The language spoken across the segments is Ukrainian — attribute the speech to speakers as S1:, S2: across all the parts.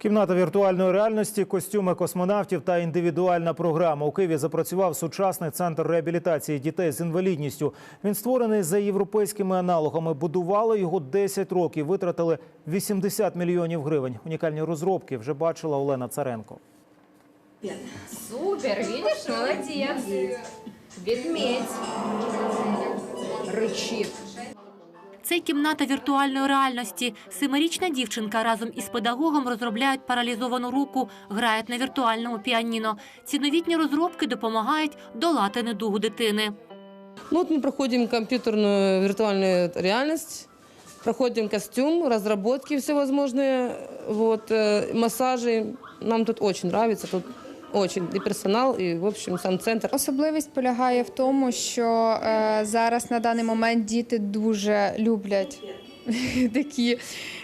S1: Кімната віртуальної реальності, костюми космонавтів та індивідуальна програма. У Києві запрацював сучасний центр реабілітації дітей з інвалідністю. Він створений за європейськими аналогами. Будували його 10 років. Витратили 80 мільйонів гривень. Унікальні розробки вже бачила Олена Царенко.
S2: Супер, видишь, молодец. Ведмедь. Рычит.
S3: Це кімната віртуальної реальності. Семирічна дівчинка разом із педагогом розробляють паралізовану руку, грають на віртуальному піаніно. Ці новітні розробки допомагають долати недугу дитини.
S4: Ну, вот мы проходим компьютерную виртуальную реальность, проходим костюм, разработки всевозможные, вот, э, массажи. Нам тут очень нравится, тут очень и персонал, и, в общем, сам центр.
S5: Особливість полягає в тому, що е, зараз на даний момент діти дуже люблять такі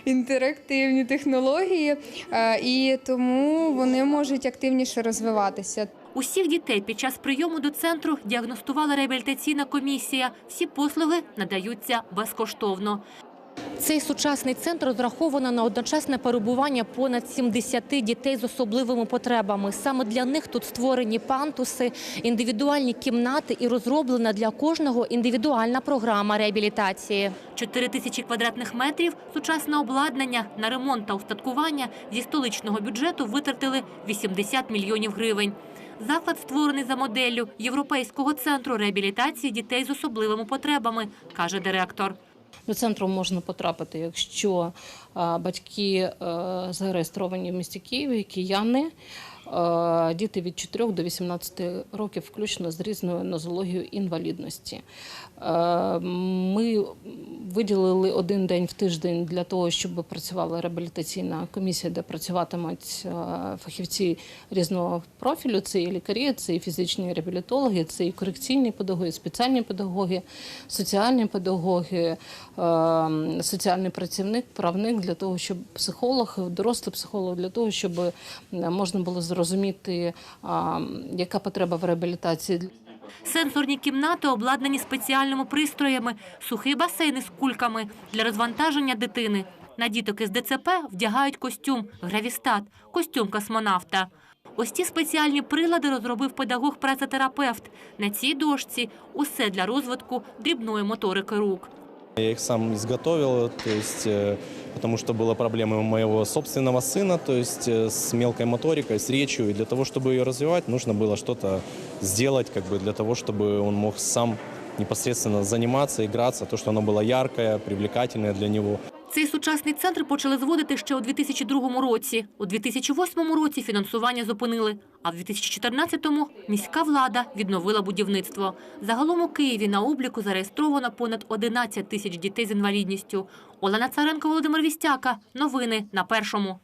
S5: інтерактивні технології, е, і тому вони можуть активніше розвиватися.
S3: Усіх дітей під час прийому до центру діагностувала реабілітаційна комісія. Всі послуги надаються безкоштовно. Цей сучасний центр розраховано на одночасне перебування понад 70 дітей з особливими потребами. Саме для них тут створені пантуси, індивідуальні кімнати і розроблена для кожного індивідуальна програма реабілітації. 4 тисячі квадратних метрів, сучасне обладнання на ремонт та устаткування зі столичного бюджету витратили 80 мільйонів гривень. Заклад створений за моделлю Європейського центру реабілітації дітей з особливими потребами, каже директор.
S6: До центру можна потрапити, якщо батьки е, зареєстровані в місті Києві, кияни, е, діти від 4 до 18 років, включно з різною нозологією інвалідності. Е, Ми виділили один день в тиждень для того, щоб працювала реабілітаційна комісія, де працюватимуть е, фахівці різного профілю. Це і лікарі, це і фізичні реабілітологи, це і корекційні педагоги, спеціальні педагоги, соціальні педагоги, е, соціальний працівник, правник для того, щоб психолог, дорослий психолог, для того, щоб е, можна було зрозуміти, яка потреба в реабілітації.
S3: Сенсорні кімнати обладнані спеціальними пристроями, сухий басейн із кульками для розвантаження дитини. На діток із ДЦП вдягають костюм гравістат, костюм космонавта. Ось ці спеціальні прилади розробив педагог-працетерапевт. На цій дошці усе для розвитку дрібної моторики рук.
S7: Я их сам изготовил, то есть, э, потому что была проблема у моего собственного сына, то есть э, с мелкой моторикой, с речью. И для того, чтобы ее развивать, нужно было что-то сделать, как бы для того, чтобы он мог сам непосредственно заниматься, играться, то, что оно было яркое, привлекательное для него.
S3: Цей сучасний центр почали зводити ще у 2002 році. У 2008 році фінансування зупинили, а в 2014-му міська влада відновила будівництво. Загалом у Києві на обліку зареєстровано понад 11 тисяч дітей з інвалідністю. Олена Царенко, Володимир Вістяка. Новини на першому.